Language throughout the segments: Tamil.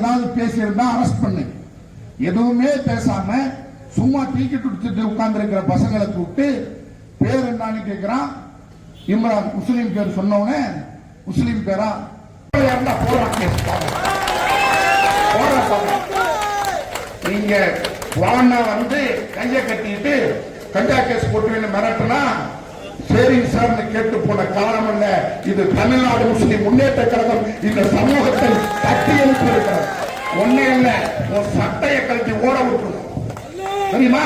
ஏதாவது பேசியிருந்தா அரெஸ்ட் பண்ணு. எதுவுமே பேசாம சும்மா தூக்கி குடிச்சிட்டு உட்கார்ந்து இருக்கிற பசங்களை கூப்பிட்டு பேர் என்னன்னு கேட்கிறான் இம்ரான் முஸ்லீம் பேர் சொன்னவனே முஸ்லீம் பேரா கேஸ் நீங்க வான வந்து கைய கட்டிட்டு கஞ்சா கேஸ் போட்டு மிரட்டுனா சரிங்க சார்னு கேட்டு போன காரணம் என்ன? இது தமிழ்நாடு முஸ்லிம் முன்னேற்ற கழகம் இந்த சமூகத்தை தட்டி எழுப்பியிருக்கிறது. ஒன்னே ஒண்ணே இல்ல உன் சட்டையை கழட்டி ஓட விட்டுரும் தெரியுமா?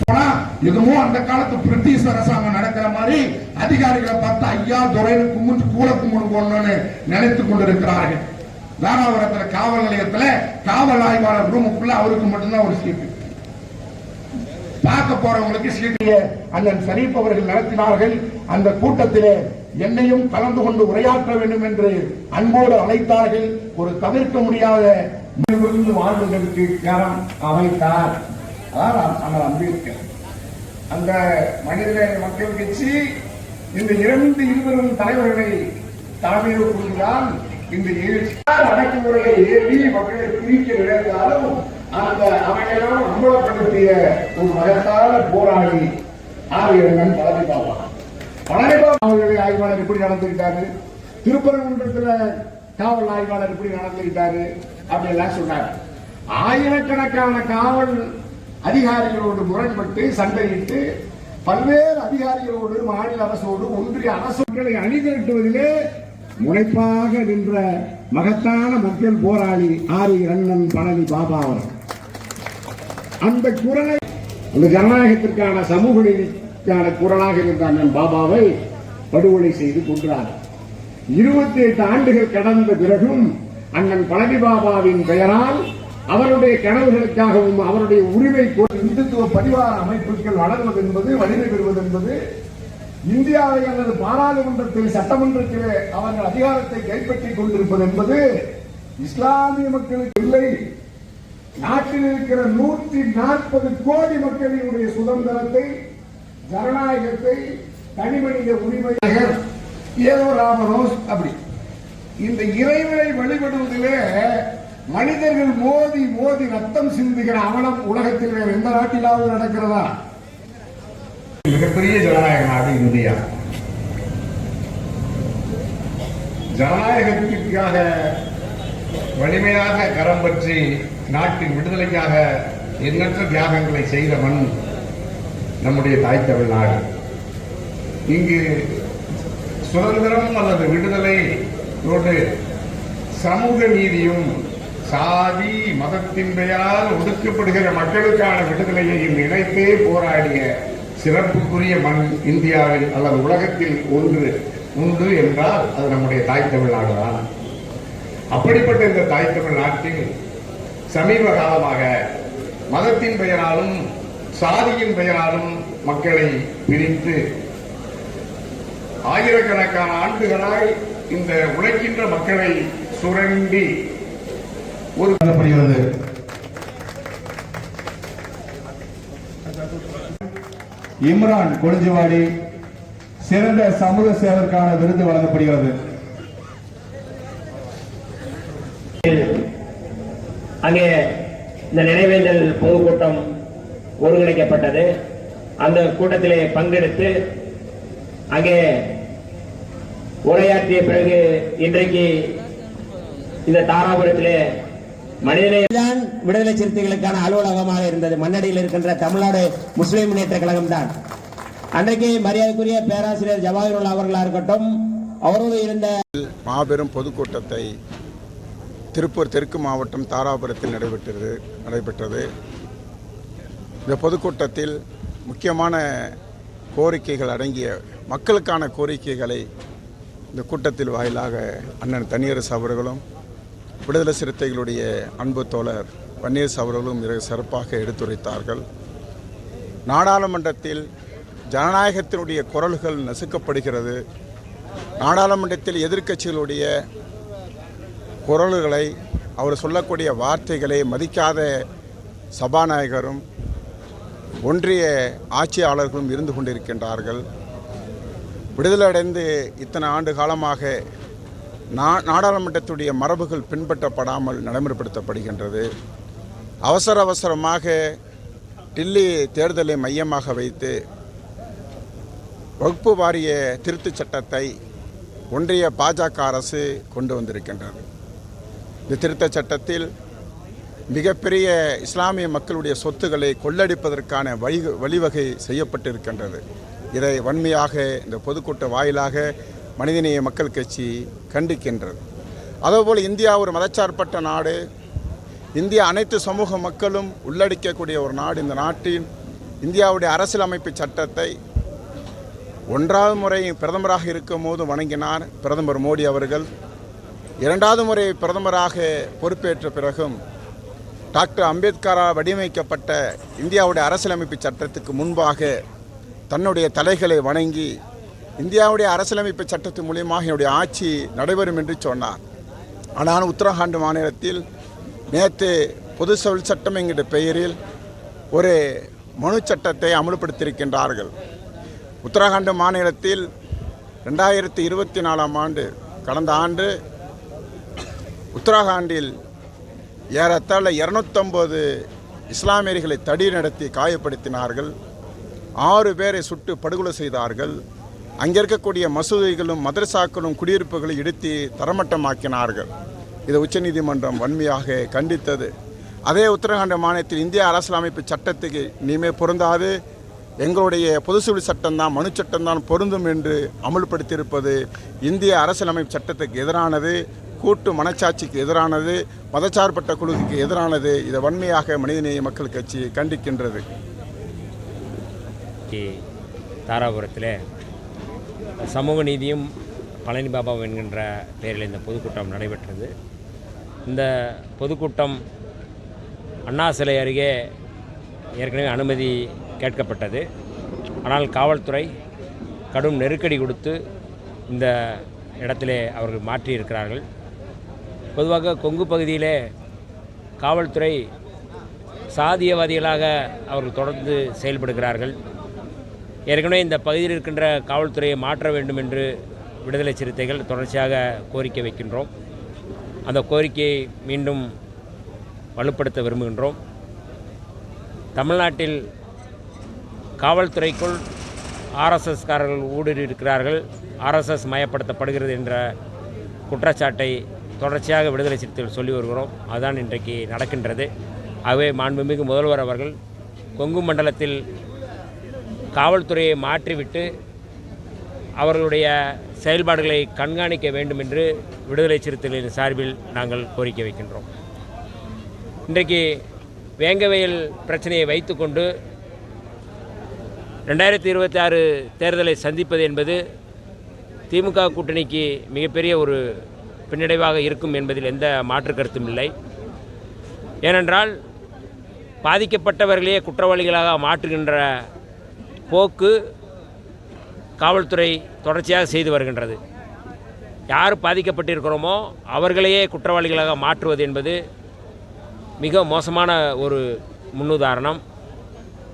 போனா இதுவும் அந்த காலத்து பிரிட்டிஷ் அரசாங்கம் நடக்கிற மாதிரி அதிகாரிகளை பார்த்து ஐயா துறையின் கும்பிட்டு கூட கும்பிடு போடணும்னு நினைத்துக் கொண்டிருக்கிறார்கள். தாராபுரத்துல காவல் நிலையத்துல காவல் ஆய்வாளர் ரூமுக்குள்ள அவருக்கு மட்டும்தான் ஒரு சீட்டு பார்க்க போறவங்களுக்கு சீட்டிய அண்ணன் சரீப் அவர்கள் நடத்தினார்கள். அந்த கூட்டத்திலே என்னையும் கலந்து கொண்டு உரையாற்ற வேண்டும் என்று அன்போடு அழைத்தார்கள். ஒரு தவிர்க்க முடியாத இருந்து வாழ்வதற்கு கரம் அமைத்தார். அதான் அம்பேத்கர். அந்த மனித மக்கள் கட்சி இந்த இரண்டு இருவரும் தலைவர்களை தலைமையில் கொண்டுதான் இந்த அடக்குமுறையை ஏறி மக்களை பிரிக்க விளைந்தாலும் அந்த அமைச்சரும் அம்பலப்படுத்திய ஒரு மகத்தான போராளி ஆரியங்கன் பழனிபாபா பழனிபாபா அவர்களுடைய ஆய்வாளர் எப்படி நடந்துக்கிட்டாரு? திருப்பரங்குன்றத்தில் காவல் ஆய்வாளர் எப்படி நடந்துக்கிட்டாரு அப்படி எல்லாம் சொன்னார். ஆயிரக்கணக்கான காவல் அதிகாரிகளோடு முரண்பட்டு சண்டையிட்டு பல்வேறு அதிகாரிகளோடு மாநில அரசோடு ஒன்றிய அரசுகளை அணிதிரட்டுவதிலே முனைப்பாக நின்ற மகத்தான மக்கள் போராளி ஆரி அண்ணன் பழனி பாபா அவர் அந்த குரலை அந்த ஜனநாயகத்திற்கான சமூக நீதிக்கான குரலாக இருந்த அண்ணன் பாபாவை படுகொலை செய்து கொன்றார். இருபத்தி எட்டு ஆண்டுகள் கடந்த பிறகும் அண்ணன் பழனி பாபாவின் பெயரால் அவருடைய கனவுகளுக்காகவும் அவருடைய உரிமை இந்துத்துவ பரிவார அமைப்புகள் வளர்வது என்பது வலிமை பெறுவது என்பது இந்தியாவை அல்லது பாராளுமன்றத்தில் சட்டமன்றத்திலே அவர்கள் அதிகாரத்தை கைப்பற்றிக் கொண்டிருப்பது என்பது இஸ்லாமிய மக்களுக்கு இல்லை. நாட்டில் இருக்கிற நூற்றி நாற்பது கோடி மக்களினுடைய சுதந்திரத்தை ஜனநாயகத்தை தனிமனித உரிமையாக ஏதோ ராமரோஸ் அப்படி. இந்த இறைவனை வழிபடுவதிலே மனிதர்கள் மோதி மோதி ரத்தம் சிந்துகிற அவலம் உலகத்தில் வேறு எந்த நாட்டிலாவது நடக்கிறதா? மிகப்பெரிய ஜனநாயக நாடு இந்தியா. ஜனநாயகத்திற்காக வலிமையாக கரம் பற்றி நாட்டின் விடுதலைக்காக எண்ணற்ற தியாகங்களை செய்த மண் நம்முடைய தாய் தமிழ்நாடு. இங்கு சுதந்திரம் அல்லது விடுதலை சமூக நீதியும் சாதி மதத்தின் பெயரால் ஒடுக்கப்படுகிற மக்களுக்கான விடுதலையையும் இணைத்தே போராடிய சிறப்புக்குரிய மண் இந்தியாவில் அல்லது உலகத்தில் ஒன்று உண்டு என்றால் அது நம்முடைய தாய் தமிழ்நாடு தான் அப்படிப்பட்ட இந்த தாய் தமிழ்நாட்டில் சமீப காலமாக மதத்தின் பெயராலும் சாதியின் பெயராலும் மக்களை பிரித்து ஆயிரக்கணக்கான ஆண்டுகளாய் இந்த உழைக்கின்ற மக்களை சுரண்டி ஒரு இம்ரான் கொளிஞ்சிவாடி சிறந்த சமூக சேவருக்கான விருது வழங்கப்படுகிறது. அங்கே இந்த நினைவேந்தல் பொதுக்கூட்டம் ஒருங்கிணைக்கப்பட்டது. அந்த கூட்டத்திலே பங்கெடுத்து அங்கே உரையாற்றிய பிறகு இன்றைக்கு இந்த தாராபுரத்திலே மனிதநேய விடுதலை சிறுத்தைகளுக்கான அலுவலகமாக இருந்தது. மண்ணடியில் இருக்கின்ற தமிழ்நாடு முஸ்லிம் முன்னேற்ற கழகம் தான் அன்றைக்கு மரியாதைக்குரிய பேராசிரியர் ஜவாஹிருல்லா அவர்களா இருக்கட்டும் அவரோடு இருந்த மாபெரும் பொதுக்கூட்டத்தை திருப்பூர் தெற்கு மாவட்டம் தாராபுரத்தில் நடைபெற்றது நடைபெற்றது. இந்த பொதுக்கூட்டத்தில் முக்கியமான கோரிக்கைகள் அடங்கிய மக்களுக்கான கோரிக்கைகளை இந்த கூட்டத்தில் வாயிலாக அண்ணன் தனியரசு அவர்களும் விடுதலை சிறுத்தைகளுடைய அன்பு தோழர் பன்னீர்ஸ் அவர்களும் மிக சிறப்பாக எடுத்துரைத்தார்கள். நாடாளுமன்றத்தில் ஜனநாயகத்தினுடைய குரல்கள் நசுக்கப்படுகிறது. நாடாளுமன்றத்தில் எதிர்க்கட்சிகளுடைய குரல்களை அவர் சொல்லக்கூடிய வார்த்தைகளை மதிக்காத சபாநாயகரும் ஒன்றிய ஆட்சியாளர்களும் இருந்து கொண்டிருக்கின்றார்கள். விடுதலை அடைந்து இத்தனை ஆண்டு காலமாக நா நாடாளுமன்றத்துடைய மரபுகள் பின்பற்றப்படாமல் நடைமுறைப்படுத்தப்படுகின்றது. அவசர அவசரமாக டில்லி தேர்தலை மையமாக வைத்து வகுப்பு வாரிய திருத்தச் சட்டத்தை ஒன்றிய பாஜக அரசு கொண்டு வந்திருக்கின்றது. இந்த திருத்தச் சட்டத்தில் மிகப்பெரிய இஸ்லாமிய மக்களுடைய சொத்துக்களை கொள்ளடிப்பதற்கான வழி வழிவகை செய்யப்பட்டிருக்கின்றது. இதை வன்மையாக இந்த பொதுக்கூட்ட வாயிலாக மனிதநேய மக்கள் கட்சி கண்டிக்கின்றது. அதேபோல் இந்தியா ஒரு மதச்சார்பற்ற நாடு. இந்தியா அனைத்து சமூக மக்களும் உள்ளடக்கக்கூடிய ஒரு நாடு இந்த நாட்டின். இந்தியாவுடைய அரசியலமைப்பு சட்டத்தை ஒன்றாவது முறை பிரதமராக இருக்கும் போது வணங்கினார் பிரதமர் மோடி அவர்கள். இரண்டாவது முறை பிரதமராக பொறுப்பேற்ற பிறகும் டாக்டர் அம்பேத்கரால் வடிவமைக்கப்பட்ட இந்தியாவுடைய அரசியலமைப்பு சட்டத்துக்கு முன்பாக தன்னுடைய தலைகளை வணங்கி இந்தியாவுடைய அரசியலமைப்பு சட்டத்தின் மூலியமாக என்னுடைய ஆட்சி நடைபெறும் என்று சொன்னார். ஆனால் உத்தரகாண்ட் மாநிலத்தில் நேற்று பொது சொல் சட்டம் என்கிற பெயரில் ஒரு மனு சட்டத்தை அமல்படுத்தியிருக்கின்றார்கள். உத்தரகாண்ட் மாநிலத்தில் ரெண்டாயிரத்தி இருபத்தி நாலாம் ஆண்டு கடந்த ஆண்டு உத்தரகாண்டில் ஏறத்தாழ இரநூத்தம்பது இஸ்லாமியர்களை தடி நடத்தி காயப்படுத்தினார்கள். ஆறு பேரை சுட்டு படுகொலை செய்தார்கள். அங்கே இருக்கக்கூடிய மசூதிகளும் மதரசாக்களும் குடியிருப்புகளை இடித்து தரமட்டமாக்கினார்கள். இதை உச்சநீதிமன்றம் வன்மையாக கண்டித்தது. அதே உத்தரகாண்ட் மாநிலத்தில் இந்திய அரசியலமைப்பு சட்டத்துக்கு இனிமே பொருந்தாது. எங்களுடைய பொது சிவில் சட்டம்தான் மனு சட்டம்தான் பொருந்தும் என்று அமுல்படுத்தியிருப்பது இந்திய அரசியலமைப்பு சட்டத்துக்கு எதிரானது கூட்டு மனச்சாட்சிக்கு எதிரானது மதச்சார்பட்ட குழுவுக்கு எதிரானது. இதை வன்மையாக மனிதநேய மக்கள் கட்சி கண்டிக்கின்றது. தாராபுரத்தில் சமூக நீதியும் பழனி பாபா என்கின்ற பெயரில் இந்த பொதுக்கூட்டம் நடைபெற்றது. இந்த பொதுக்கூட்டம் அண்ணா சிலை அருகே ஏற்கனவே அனுமதி கேட்கப்பட்டது. ஆனால் காவல்துறை கடும் நெருக்கடி கொடுத்து இந்த இடத்திலே அவர்கள் மாற்றியிருக்கிறார்கள். பொதுவாக கொங்கு பகுதியிலே காவல்துறை சாதியவாதிகளாக அவர்கள் தொடர்ந்து செயல்படுகிறார்கள். ஏற்கனவே இந்த பகுதியில் இருக்கின்ற காவல்துறையை மாற்ற வேண்டும் என்று விடுதலை சிறுத்தைகள் தொடர்ச்சியாக கோரிக்கை வைக்கின்றோம். அந்த கோரிக்கையை மீண்டும் வலுப்படுத்த விரும்புகின்றோம். தமிழ்நாட்டில் காவல்துறைக்குள் ஆர்எஸ்எஸ்காரர்கள் ஊடுருவி இருக்கிறார்கள் ஆர்எஸ்எஸ் மயப்படுத்தப்படுகிறது என்ற குற்றச்சாட்டை தொடர்ச்சியாக விடுதலை சிறுத்தைகள் சொல்லி வருகிறோம். அதுதான் இன்றைக்கு நடக்கின்றது. ஆகவே மாண்புமிகு முதல்வர் அவர்கள் கொங்கு மண்டலத்தில் காவல்துறையை மாற்றிவிட்டு அவர்களுடைய செயல்பாடுகளை கண்காணிக்க வேண்டும் என்று விடுதலை சிறுத்தைகளின் சார்பில் நாங்கள் கோரிக்கை வைக்கின்றோம். இன்றைக்கு வேங்கவயல் பிரச்சனையை வைத்துக்கொண்டு ரெண்டாயிரத்தி இருபத்தி ஆறு தேர்தலை சந்திப்பது என்பது திமுக கூட்டணிக்கு மிகப்பெரிய ஒரு பின்னடைவாக இருக்கும் என்பதில் எந்த மாற்று கருத்தும் இல்லை. ஏனென்றால் பாதிக்கப்பட்டவர்களையே குற்றவாளிகளாக மாற்றுகின்ற போக்கு காவல்துறை தொடர்ச்சியாக செய்து வருகின்றது. யார் பாதிக்கப்பட்டிருக்கிறோமோ அவர்களையே குற்றவாளிகளாக மாற்றுவது என்பது மிக மோசமான ஒரு முன்னுதாரணம்.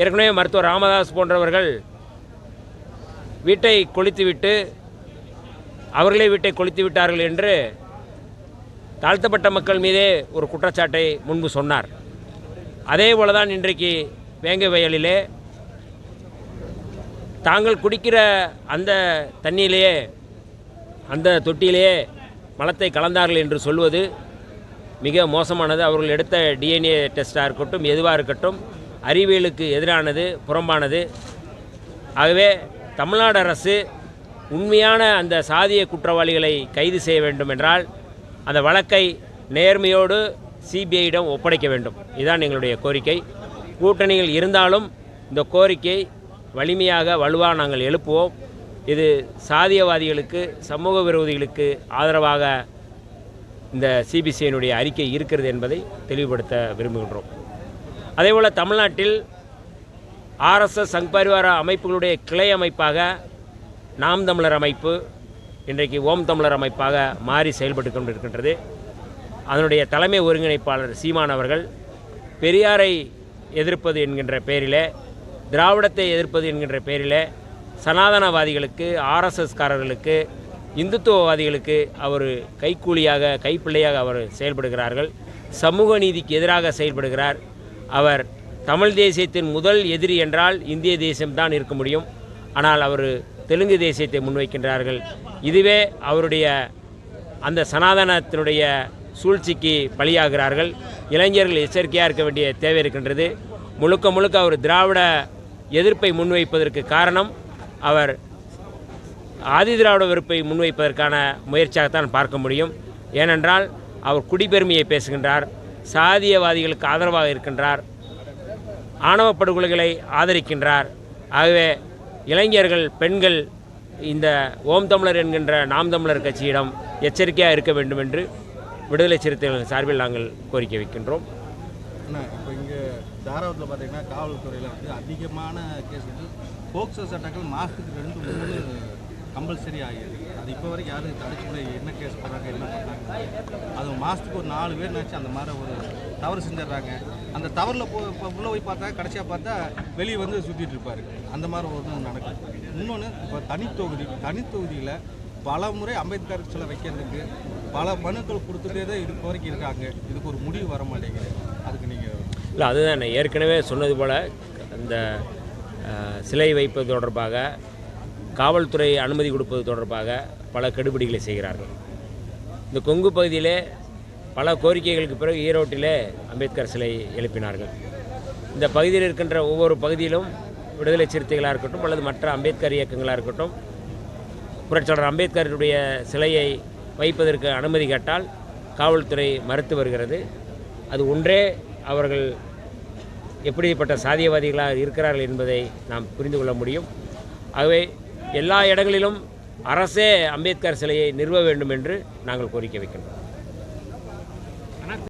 ஏற்கனவே மருத்துவர் ராமதாஸ் போன்றவர்கள் வீட்டை கொளித்துவிட்டு அவர்களே வீட்டை கொளித்து விட்டார்கள் என்று தாழ்த்தப்பட்ட மக்கள் மீதே ஒரு குற்றச்சாட்டை முன்பு சொன்னார். அதே போல தான் இன்றைக்கு வேங்க வயலிலே தாங்கள் குடிக்கிற அந்த தண்ணியிலேயே அந்த தொட்டியிலேயே மலத்தை கலந்தார்கள் என்று சொல்வது மிக மோசமானது. அவர்கள் எடுத்த டிஎன்ஏ டெஸ்ட்டாக இருக்கட்டும் எதுவாக இருக்கட்டும் அறிவியலுக்கு எதிரானது புறம்பானது. ஆகவே தமிழ்நாடு அரசு உண்மையான அந்த சாதிய குற்றவாளிகளை கைது செய்ய வேண்டும் என்றால் அந்த வழக்கை நேர்மையோடு சிபிஐயிடம் ஒப்படைக்க வேண்டும். இதுதான் எங்களுடைய கோரிக்கை. கூட்டணிகள் இருந்தாலும் இந்த கோரிக்கை வலிமையாக வலுவாக நாங்கள் எழுப்புவோம். இது சாதியவாதிகளுக்கு சமூக விரோதிகளுக்கு ஆதரவாக இந்த சிபிசிஐனுடைய அறிக்கை இருக்கிறது என்பதை தெளிவுபடுத்த விரும்புகின்றோம். அதேபோல் தமிழ்நாட்டில் ஆர்எஸ்எஸ் சங் பரிவார அமைப்புகளுடைய கிளை அமைப்பாக நாம் தமிழர் அமைப்பு இன்றைக்கு ஓம் தமிழர் அமைப்பாக மாறி செயல்பட்டு கொண்டிருக்கின்றது. அதனுடைய தலைமை ஒருங்கிணைப்பாளர் சீமான் அவர்கள் பெரியாரை எதிர்ப்பது என்கின்ற பெயரிலே திராவிடத்தை எதிர்ப்பது என்கின்ற பெயரிலே சனாதனவாதிகளுக்கு ஆர்எஸ்எஸ்காரர்களுக்கு இந்துத்துவவாதிகளுக்கு அவர் கைக்கூலியாக கைப்பிள்ளையாக அவர் செயல்படுகிறார்கள். சமூக நீதிக்கு எதிராக செயல்படுகிறார். அவர் தமிழ் தேசியத்தின் முதல் எதிரி என்றால் இந்திய தேசியம்தான் இருக்க முடியும். ஆனால் அவர் தெலுங்கு தேசியத்தை முன்வைக்கின்றார்கள். இதுவே அவருடைய அந்த சனாதனத்தினுடைய சூழ்ச்சிக்கு பலியாகிறார்கள். இளைஞர்கள் எச்சரிக்கையாக இருக்க வேண்டிய தேவை இருக்கின்றது. முழுக்க முழுக்க அவர் திராவிட எதிர்ப்பை முன்வைப்பதற்கு காரணம் அவர் ஆதி திராவிட வெறுப்பை முன்வைப்பதற்கான முயற்சியாகத்தான் பார்க்க முடியும். ஏனென்றால் அவர் குடிபெருமையை பேசுகின்றார் சாதியவாதிகளுக்கு ஆதரவாக இருக்கின்றார் ஆணவ படுகொலைகளை ஆதரிக்கின்றார். ஆகவே இளைஞர்கள் பெண்கள் இந்த ஓம் தமிழர் என்கின்ற நாம் தமிழர் கட்சியிடம் எச்சரிக்கையாக இருக்க வேண்டும் என்று விடுதலை சிறுத்தைகள் சார்பில் நாங்கள் கோரிக்கை வைக்கின்றோம். இப்போ தாராபுரத்தில் பார்த்தீங்கன்னா காவல்துறையில் வந்து அதிகமான கேஸ் வந்து போக்சோ சட்டங்கள் மாதத்துக்கு ரெண்டு மூணு கம்பல்சரி ஆகிடுது அது இப்போ வரைக்கும் யாரும் தடுச்சு என்ன கேஸ் பண்ணுறாங்க என்ன பண்ணுறாங்க அது மாதத்துக்கு ஒரு நாலு பேர் நினச்சி அந்த மாதிரி ஒரு தவறு செஞ்சிடுறாங்க. அந்த தவறில் போ இப்போ உள்ளே போய் பார்த்தா கடைசியாக பார்த்தா வெளியே வந்து சுற்றிட்டு இருப்பாரு. அந்த மாதிரி ஒரு நடக்கும் இன்னொன்று இப்போ தனித்தொகுதி தனித்தொகுதியில் பல முறை அம்பேத்கர் சிலை வைக்கிறதுக்கு பல மனுக்கள் கொடுத்துட்டே தான் இது வரைக்கும் இருக்காங்க. இதுக்கு ஒரு முடிவு வர மாட்டேங்குது அதுக்கு நீங்கள் இல்லை அதுதான் நான் ஏற்கனவே சொன்னது போல் அந்த சிலை வைப்பது தொடர்பாக காவல்துறை அனுமதி கொடுப்பது தொடர்பாக பல கெடுபிடிகளை செய்கிறார்கள். இந்த கொங்கு பகுதியிலே பல கோரிக்கைகளுக்கு பிறகு ஈரோட்டிலே அம்பேத்கர் சிலை எழுப்பினார்கள். இந்த பகுதியில் இருக்கின்ற ஒவ்வொரு பகுதியிலும் விடுதலை சிறுத்தைகளாக இருக்கட்டும் அல்லது மற்ற அம்பேத்கர் இயக்கங்களாக இருக்கட்டும் புரட்சியாளர் அம்பேத்கருடைய சிலையை வைப்பதற்கு அனுமதி கேட்டால் காவல்துறை மறுத்து வருகிறது. அது ஒன்றே அவர்கள் எப்படிப்பட்ட சாதியவாதிகளாக இருக்கிறார்கள் என்பதை நாம் புரிந்து கொள்ள முடியும். ஆகவே எல்லா இடங்களிலும் அரசே அம்பேத்கர் சிலையை நிறுவ வேண்டும் என்று நாங்கள் கோரிக்கை வைக்கின்றோம்.